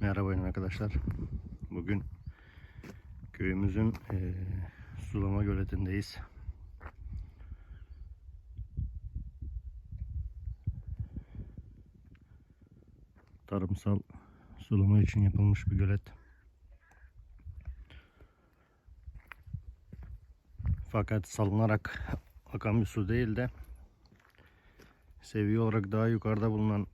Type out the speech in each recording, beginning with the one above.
Merhaba arkadaşlar. Bugün köyümüzün eee, sulama göletindeyiz. Tarımsal sulama için yapılmış bir gölet. Fakat salınarak akan bir su değil de seviye olarak daha yukarıda bulunan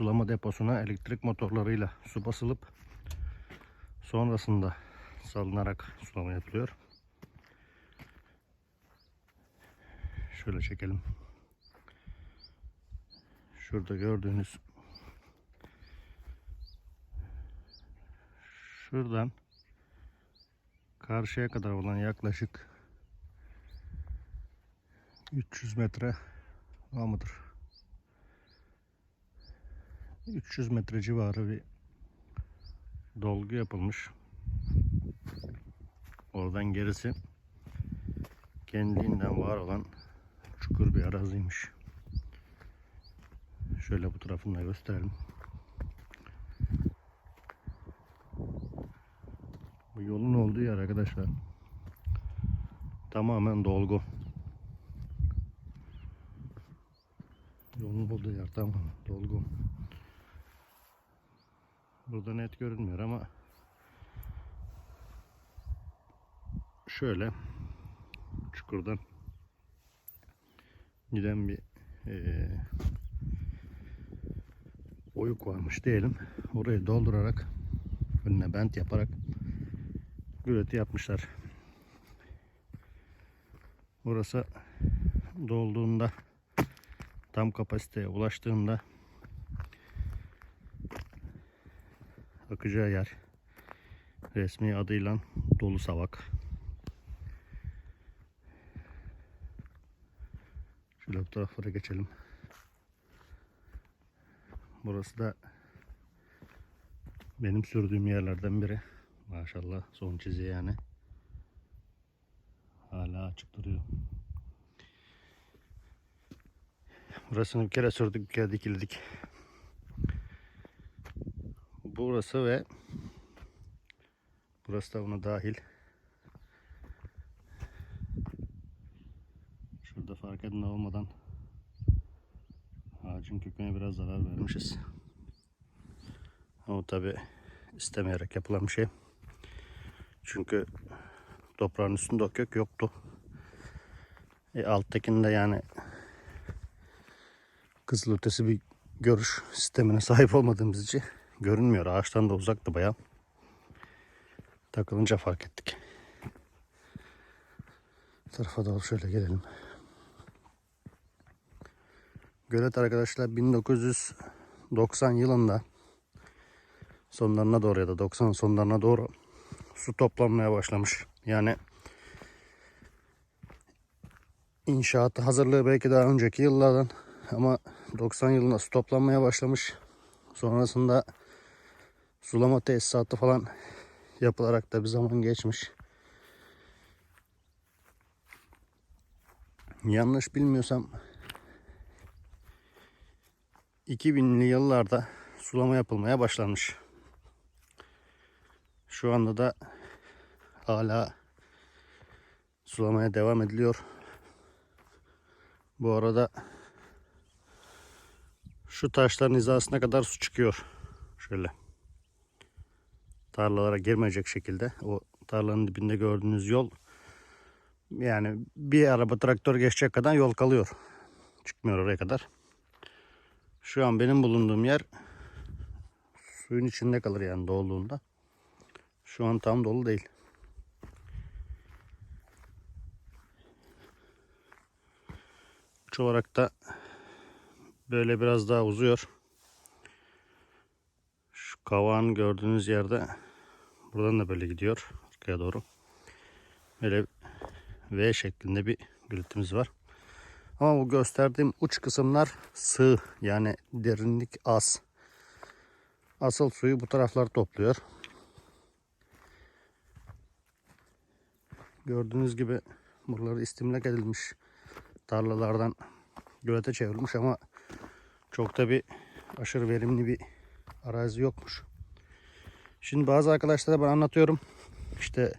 sulama deposuna elektrik motorlarıyla su basılıp sonrasında salınarak sulama yapılıyor. Şöyle çekelim. Şurada gördüğünüz şuradan karşıya kadar olan yaklaşık 300 metre var mıdır? 300 metre civarı bir dolgu yapılmış. Oradan gerisi kendiliğinden var olan çukur bir araziymiş. Şöyle bu tarafını da gösterelim. Bu yolun olduğu yer arkadaşlar. Tamamen dolgu. Yolun olduğu yer tamamen dolgu. Burada net görünmüyor ama şöyle çukurdan giden bir eee oyuk varmış diyelim. Orayı doldurarak önüne bent yaparak güreti yapmışlar. Burası dolduğunda tam kapasiteye ulaştığında akacağı yer resmi adıyla Dolu Savak. Şöyle bu taraflara geçelim. Burası da benim sürdüğüm yerlerden biri. Maşallah son çizi yani. Hala açık duruyor. Burasını bir kere sürdük, bir kere dikildik. Burası ve burası da buna dahil. Şurada fark edin olmadan ağacın köküne biraz zarar vermişiz. Ama tabi istemeyerek yapılan bir şey. Çünkü toprağın üstünde o kök yoktu. E, alttakinde yani kızılötesi bir görüş sistemine sahip olmadığımız için görünmüyor. Ağaçtan da uzaktı bayağı. Takılınca fark ettik. Bu tarafa doğru şöyle gelelim. Gölet arkadaşlar 1990 yılında sonlarına doğru ya da 90 sonlarına doğru su toplanmaya başlamış. Yani inşaatı hazırlığı belki daha önceki yıllardan ama 90 yılında su toplanmaya başlamış. Sonrasında sulama tesisatı falan yapılarak da bir zaman geçmiş. Yanlış bilmiyorsam 2000'li yıllarda sulama yapılmaya başlanmış. Şu anda da hala sulamaya devam ediliyor. Bu arada şu taşların hizasına kadar su çıkıyor. Şöyle. Tarlalara girmeyecek şekilde. O tarlanın dibinde gördüğünüz yol yani bir araba traktör geçecek kadar yol kalıyor. Çıkmıyor oraya kadar. Şu an benim bulunduğum yer suyun içinde kalır yani dolduğunda. Şu an tam dolu değil. Uç olarak da böyle biraz daha uzuyor. Şu kavağın gördüğünüz yerde buradan da böyle gidiyor arkaya doğru. Böyle V şeklinde bir gürültümüz var. Ama bu gösterdiğim uç kısımlar sığ yani derinlik az. Asıl suyu bu taraflar topluyor. Gördüğünüz gibi buraları istimlak edilmiş tarlalardan gölete çevrilmiş ama çok da bir aşırı verimli bir arazi yokmuş. Şimdi bazı arkadaşlara ben anlatıyorum. İşte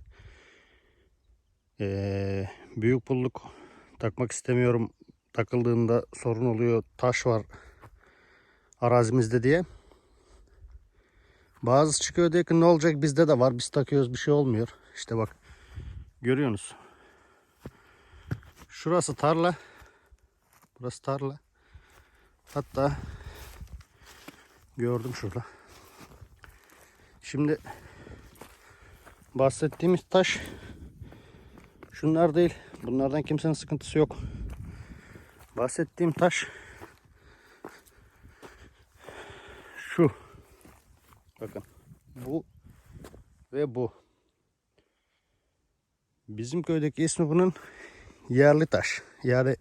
eee, büyük pulluk takmak istemiyorum. Takıldığında sorun oluyor. Taş var arazimizde diye. Bazı çıkıyor diyor ki ne olacak bizde de var. Biz takıyoruz bir şey olmuyor. İşte bak görüyorsunuz. Şurası tarla. Burası tarla. Hatta gördüm şurada. Şimdi bahsettiğimiz taş şunlar değil. Bunlardan kimsenin sıkıntısı yok. Bahsettiğim taş şu. Bakın bu ve bu. Bizim köydeki ismi bunun yerli taş. Yani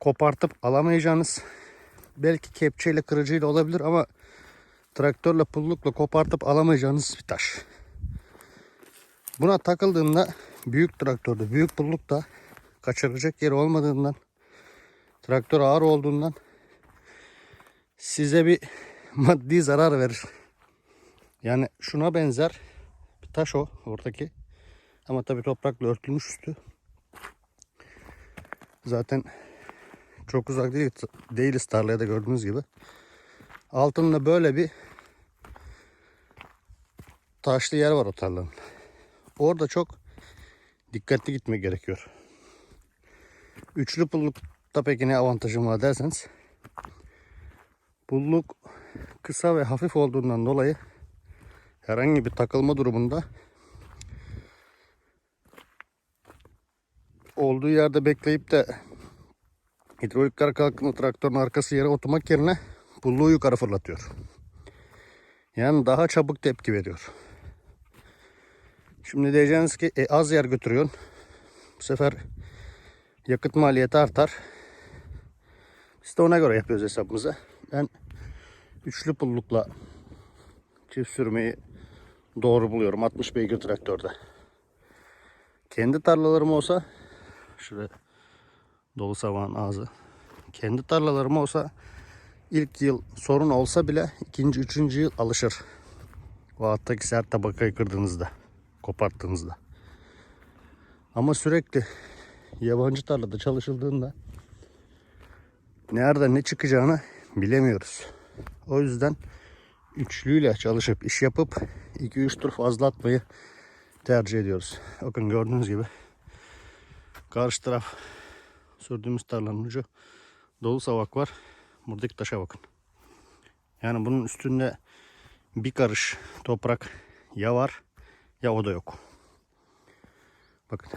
kopartıp alamayacağınız belki kepçeyle kırıcıyla olabilir ama traktörle pullukla kopartıp alamayacağınız bir taş. Buna takıldığında büyük traktörde büyük pullukta kaçıracak yeri olmadığından traktör ağır olduğundan size bir maddi zarar verir. Yani şuna benzer bir taş o oradaki. Ama tabii toprakla örtülmüş üstü. Zaten çok uzak değil, değiliz tarlaya da gördüğünüz gibi. Altında böyle bir taşlı yer var o tarlanın. Orada çok dikkatli gitmek gerekiyor. Üçlü pullukta peki ne avantajım var derseniz pulluk kısa ve hafif olduğundan dolayı herhangi bir takılma durumunda olduğu yerde bekleyip de hidrolikler kalktığında traktörün arkası yere oturmak yerine pulluğu yukarı fırlatıyor. Yani daha çabuk tepki veriyor. Şimdi diyeceğiniz ki e, az yer götürüyorsun. Bu sefer yakıt maliyeti artar. Biz de ona göre yapıyoruz hesabımızı. Ben üçlü pullukla çift sürmeyi doğru buluyorum. 60 beygir traktörde. Kendi tarlalarım olsa şuraya dolu savağın ağzı. Kendi tarlalarım olsa ilk yıl sorun olsa bile ikinci, üçüncü yıl alışır. O alttaki sert tabakayı kırdığınızda, koparttığınızda. Ama sürekli yabancı tarlada çalışıldığında nerede ne çıkacağını bilemiyoruz. O yüzden üçlüyle çalışıp iş yapıp 2-3 tur fazla atmayı tercih ediyoruz. Bakın gördüğünüz gibi karşı taraf sürdüğümüz tarlanın ucu dolu savak var. Buradaki taşa bakın. Yani bunun üstünde bir karış toprak ya var ya o da yok. Bakın.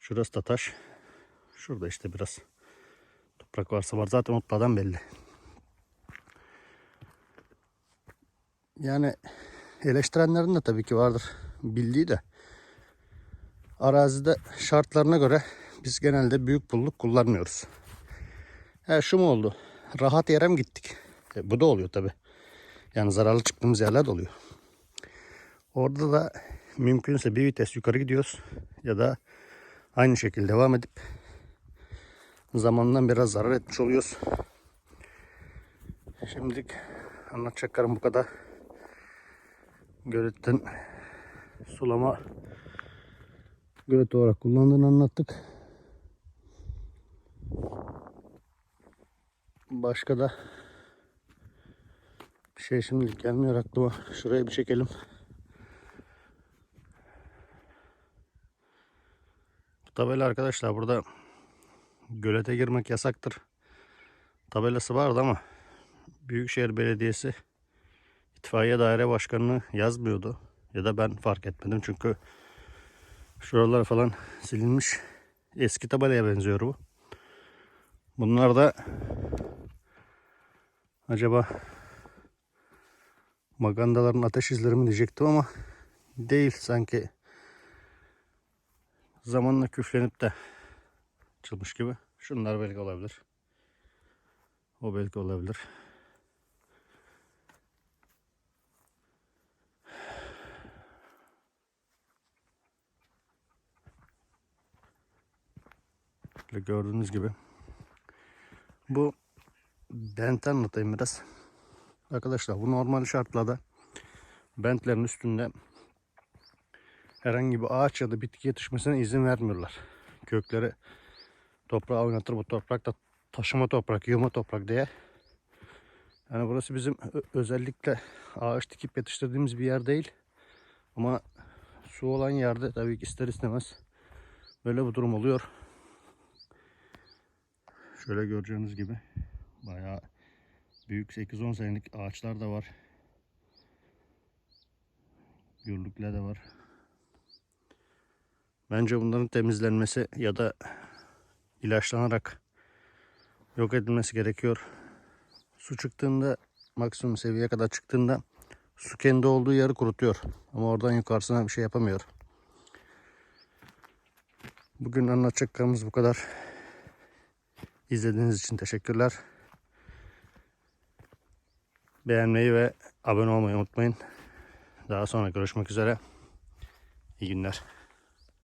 Şurası da taş. Şurada işte biraz toprak varsa var. Zaten otlardan belli. Yani eleştirenlerin de tabii ki vardır bildiği de. Arazide şartlarına göre biz genelde büyük pulluk kullanmıyoruz. He şu mu oldu? Rahat yere mi gittik? E, bu da oluyor tabi. Yani zararlı çıktığımız yerler de oluyor. Orada da mümkünse bir vites yukarı gidiyoruz. Ya da aynı şekilde devam edip zamandan biraz zarar etmiş oluyoruz. Şimdilik anlatacaklarım bu kadar. Göletten sulama gölet olarak kullandığını anlattık. Başka da bir şey şimdilik gelmiyor aklıma. Şuraya bir çekelim. Tabela arkadaşlar burada gölete girmek yasaktır. Tabelası vardı ama Büyükşehir Belediyesi itfaiye daire başkanını yazmıyordu. Ya da ben fark etmedim çünkü şuralar falan silinmiş. Eski tabelaya benziyor bu. Bunlar da acaba magandaların ateş izleri mi diyecektim ama değil sanki zamanla küflenip de açılmış gibi. Şunlar belki olabilir. O belki olabilir. Böyle gördüğünüz gibi. Bu benti anlatayım biraz. Arkadaşlar bu normal şartlarda bentlerin üstünde herhangi bir ağaç ya da bitki yetişmesine izin vermiyorlar. Kökleri toprağa oynatır bu toprak da taşıma toprak, yığma toprak diye. Yani burası bizim özellikle ağaç dikip yetiştirdiğimiz bir yer değil. Ama su olan yerde tabii ki ister istemez böyle bir durum oluyor. Şöyle göreceğiniz gibi bayağı büyük 8-10 senelik ağaçlar da var. Gürlükler de var. Bence bunların temizlenmesi ya da ilaçlanarak yok edilmesi gerekiyor. Su çıktığında maksimum seviyeye kadar çıktığında su kendi olduğu yeri kurutuyor. Ama oradan yukarısına bir şey yapamıyor. Bugün anlatacaklarımız bu kadar. İzlediğiniz için teşekkürler. Beğenmeyi ve abone olmayı unutmayın. Daha sonra görüşmek üzere. İyi günler.